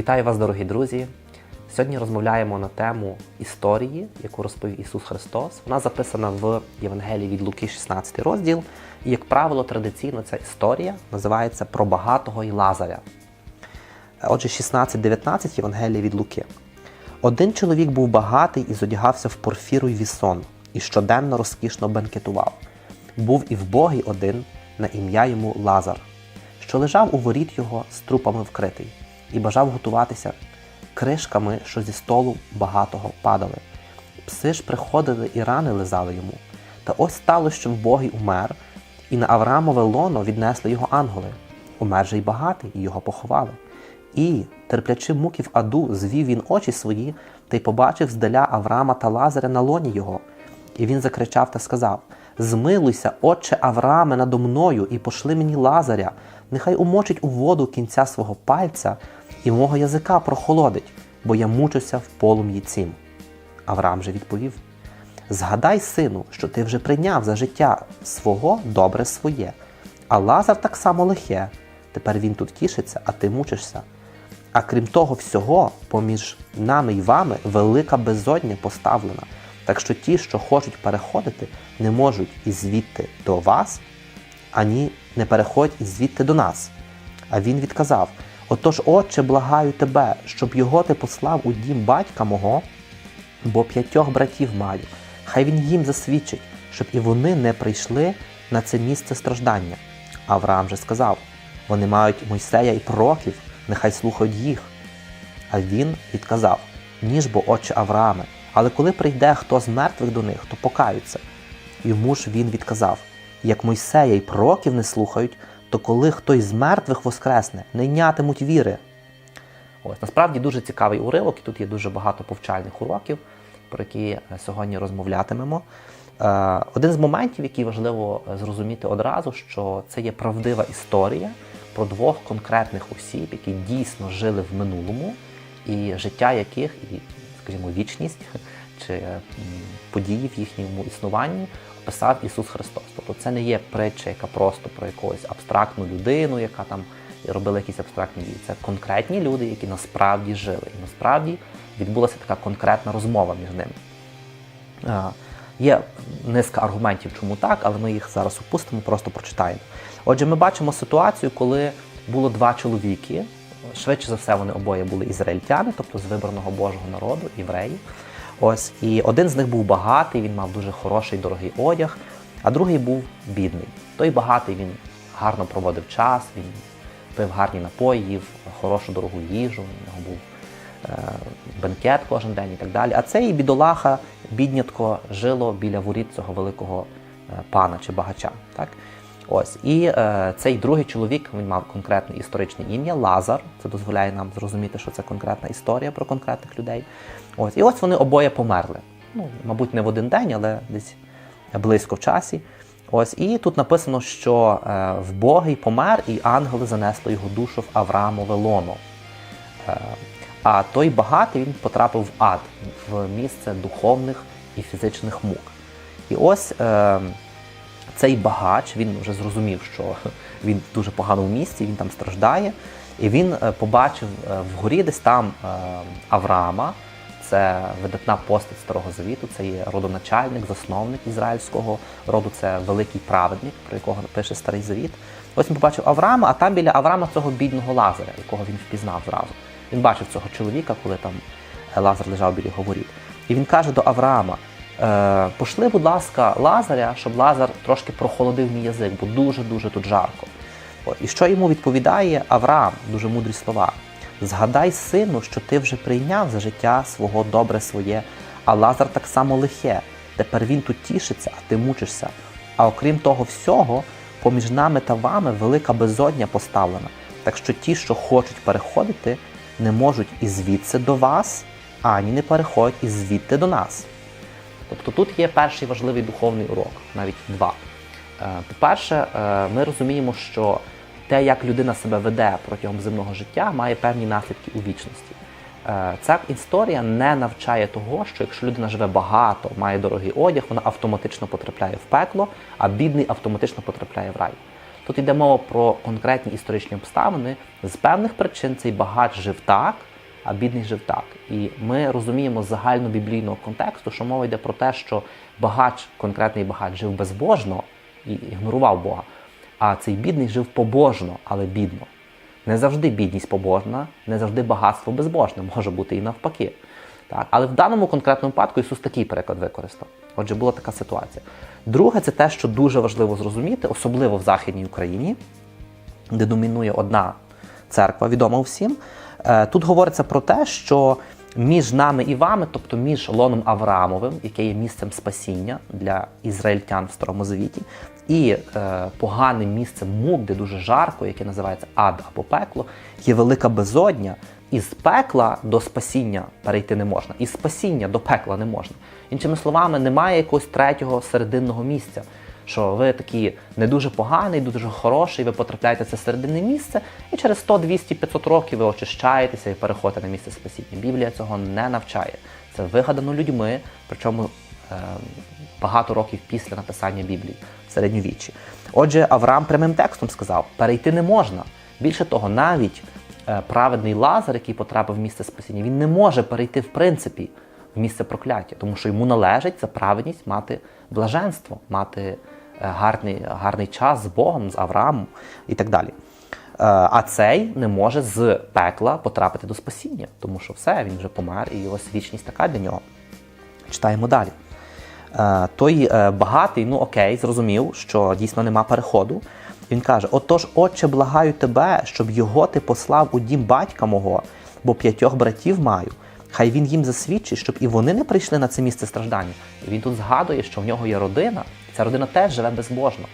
Вітаю вас, дорогі друзі! Сьогодні розмовляємо на тему історії, яку розповів Ісус Христос. Вона записана в Євангелії від Луки, 16 розділ. І, як правило, традиційно ця історія називається про багатого і Лазаря. Отже, 16-19 Євангелія від Луки. Один чоловік був багатий і зодягався в порфіру й вісон, і щоденно розкішно бенкетував. Був і вбогий один на ім'я йому Лазар, що лежав у воріт його з трупами вкритий, і бажав готуватися кришками, що зі столу багатого падали. Пси ж приходили і рани лизали йому. Та ось стало, що вбогий умер, і на Авраамове лоно віднесли його ангели. Умер же й багатий, і його поховали. І, терплячи муки в аду, звів він очі свої та й побачив здаля Авраама та Лазаря на лоні його. І він закричав та сказав: Змилуйся, отче Аврааме, надо мною, і пошли мені Лазаря, нехай умочить у воду кінця свого пальця і мого язика прохолодить, бо я мучуся в полум'ї цім. Авраам же відповів: Згадай, сину, що ти вже прийняв за життя свого добре своє, а Лазар так само лихе. Тепер він тут тішиться, а ти мучишся. А крім того всього, поміж нами і вами велика безодня поставлена. Так що ті, що хочуть переходити, не можуть і звідти до вас, ані не переходять і звідти до нас. А він відказав: Отож, отче, благаю тебе, щоб його ти послав у дім батька мого, бо п'ятьох братів маю. Хай він їм засвідчить, щоб і вони не прийшли на це місце страждання. Авраам же сказав: вони мають Мойсея і пророків, нехай слухають їх. А він відказав: Ніж бо, отче Аврааме, але коли прийде хто з мертвих до них, то покаються. Йому ж він відказав: як Мойсея і пророків не слухають, то коли хтось з мертвих воскресне, не йнятимуть віри. Ось насправді дуже цікавий уривок, і тут є дуже багато повчальних уроків, про які е, сьогодні розмовлятимемо. Е, Один з моментів, який важливо е, зрозуміти одразу, що це є правдива історія про двох конкретних осіб, які дійсно жили в минулому, і життя яких, і, скажімо, вічність чи події в їхньому існуванні описав Ісус Христос. Тобто це не є притча, яка просто про якусь абстрактну людину, яка там робила якісь абстрактні дії. Це конкретні люди, які насправді жили. І насправді відбулася така конкретна розмова між ними. Є низка аргументів, чому так, але ми їх зараз опустимо, просто прочитаємо. Отже, ми бачимо ситуацію, коли було два чоловіки. Швидше за все, вони обоє були ізраїльтяни, тобто з вибраного Божого народу, євреї. Ось і один з них був багатий, він мав дуже хороший дорогий одяг, а другий був бідний. Той багатий він гарно проводив час, він пив гарні напої, їв хорошу дорогу їжу, у нього був е, бенкет кожен день і так далі. А цей бідолаха, біднятко, жило біля воріт цього великого е, пана чи багача. Так? Ось. І е, цей другий чоловік він мав конкретне історичне ім'я Лазар. Це дозволяє нам зрозуміти, що це конкретна історія про конкретних людей. Ось. І ось вони обоє померли. Ну, мабуть, не в один день, але десь близько в часі. Ось і тут написано, що е, вбогий помер, і ангели занесли його душу в Авраамове лоно. Е, а той багатий він потрапив в ад, в місце духовних і фізичних мук. І ось е, цей багач він вже зрозумів, що він в дуже поганому місці, він там страждає. І він е, побачив е, вгорі десь там е, Авраама. Це видатна постать Старого Завіту, це є родоначальник, засновник ізраїльського роду, це великий праведник, про якого пише Старий Завіт. Ось він побачив Авраама, а там біля Авраама цього бідного Лазаря, якого він впізнав зразу. Він бачив цього чоловіка, коли там Лазар лежав біля його воріт. І він каже до Авраама: пошли, будь ласка, Лазаря, щоб Лазар трошки прохолодив мій язик, бо дуже-дуже тут жарко. От. І що йому відповідає Авраам, дуже мудрі слова. Згадай, сину, що ти вже прийняв за життя свого добре своє, а Лазар так само лихе. Тепер він тут тішиться, а ти мучишся. А окрім того всього, поміж нами та вами велика безодня поставлена. Так що ті, що хочуть переходити, не можуть і звідси до вас, ані не переходять і звідти до нас. Тобто тут є перший важливий духовний урок, навіть два. Е, По-перше, е, ми розуміємо, що те, як людина себе веде протягом земного життя, має певні наслідки у вічності. Е, Ця історія не навчає того, що якщо людина живе багато, має дорогий одяг, вона автоматично потрапляє в пекло, а бідний автоматично потрапляє в рай. Тут йде мова про конкретні історичні обставини. З певних причин цей багач жив так, а бідний жив так. І ми розуміємо з загальнобіблійного контексту, що мова йде про те, що багач, конкретний багач, жив безбожно і ігнорував Бога. А цей бідний жив побожно, але бідно. Не завжди бідність побожна, не завжди багатство безбожне, може бути і навпаки. Так? Але в даному конкретному випадку Ісус такий переклад використав. Отже, була така ситуація. Друге, це те, що дуже важливо зрозуміти, особливо в Західній Україні, де домінує одна церква, відома всім. Е, Тут говориться про те, що між нами і вами, тобто між лоном Авраамовим, яке є місцем спасіння для ізраїльтян в Старому Завіті, і е, поганим місцем мук, де дуже жарко, яке називається ад або пекло, є велика безодня. Із пекла до спасіння перейти не можна, із спасіння до пекла не можна. Іншими словами, немає якогось третього серединного місця що ви такі не дуже поганий, дуже хороший, ви потрапляєте в це серединне місце, і через 100, 200, 500 років ви очищаєтеся і переходите на місце спасіння. Біблія цього не навчає. Це вигадано людьми, причому е, багато років після написання Біблії в середньовіччі. Отже, Авраам прямим текстом сказав: перейти не можна. Більше того, навіть е, праведний Лазар, який потрапив в місце спасіння, він не може перейти в принципі в місце прокляття, тому що йому належить за праведність мати блаженство, мати гарний, гарний час з Богом, з Авраамом і так далі. Е, А цей не може з пекла потрапити до спасіння, тому що все, він вже помер, і ось вічність така для нього. Читаємо далі. Е, Той е, багатий, ну окей, зрозумів, що дійсно нема переходу. Він каже: Отож, отче, благаю тебе, щоб його ти послав у дім батька мого, бо п'ятьох братів маю. Хай він їм засвідчить, щоб і вони не прийшли на це місце страждання. Він тут згадує, що в нього є родина, ця родина теж живе безбожно.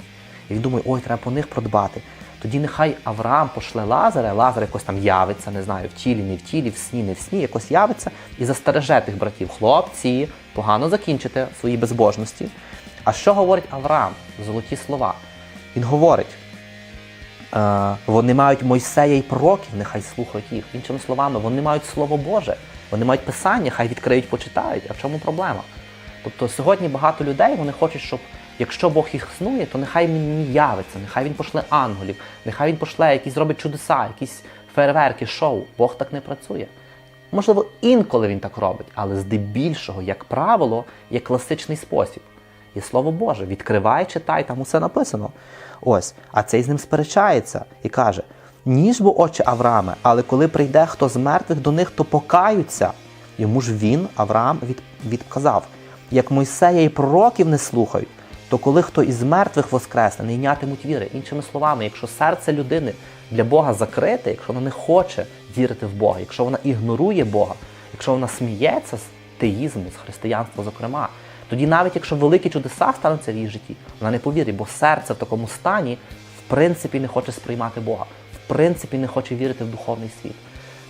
І він думає, ой, треба по них продбати. Тоді нехай Авраам пошле Лазаря, Лазар якось там явиться, не знаю, в тілі, не в тілі, в сні, не в сні, якось явиться і застереже тих братів. Хлопці, погано закінчите свої безбожності. А що говорить Авраам? Золоті слова. Він говорить: е, вони мають Мойсея і пророків, нехай слухають їх. Іншими словами, вони мають Слово Боже, вони мають Писання, хай відкриють, почитають. А в чому проблема? Тобто сьогодні багато людей вони хочуть, щоб якщо Бог існує, то нехай він явиться, нехай він пошле ангелів, нехай він пошле якісь зробить чудеса, якісь фейерверки, шоу. Бог так не працює. Можливо, інколи він так робить, але здебільшого, як правило, є класичний спосіб. І слово Боже, відкривай, читай, там усе написано. Ось, а цей з ним сперечається і каже: Ніж бо очі Аврааме, але коли прийде хто з мертвих до них, то покаються. Йому ж він, Авраам, від, відказав: як Мойсея і пророків не слухають, то коли хто із мертвих воскресне, не йнятимуть віри. Іншими словами, якщо серце людини для Бога закрите, якщо вона не хоче вірити в Бога, якщо вона ігнорує Бога, якщо вона сміється з теїзму, з християнства, зокрема, тоді навіть якщо великі чудеса стануться в її житті, вона не повірить, бо серце в такому стані в принципі не хоче сприймати Бога, в принципі не хоче вірити в духовний світ.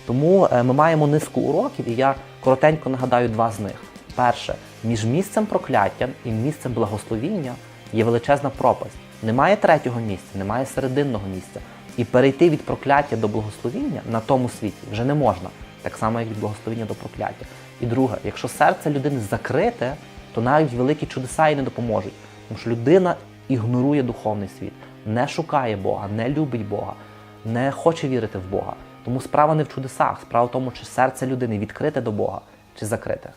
Тому е, ми маємо низку уроків, і я коротенько нагадаю два з них. Перше, між місцем прокляття і місцем благословіння є величезна пропасть. Немає третього місця, немає серединного місця. І перейти від прокляття до благословіння на тому світі вже не можна, так само як від благословіння до прокляття. І друге, якщо серце людини закрите, то навіть великі чудеса їй не допоможуть. Тому що людина ігнорує духовний світ, не шукає Бога, не любить Бога, не хоче вірити в Бога. Тому справа не в чудесах, справа в тому, чи серце людини відкрите до Бога, чи закрите.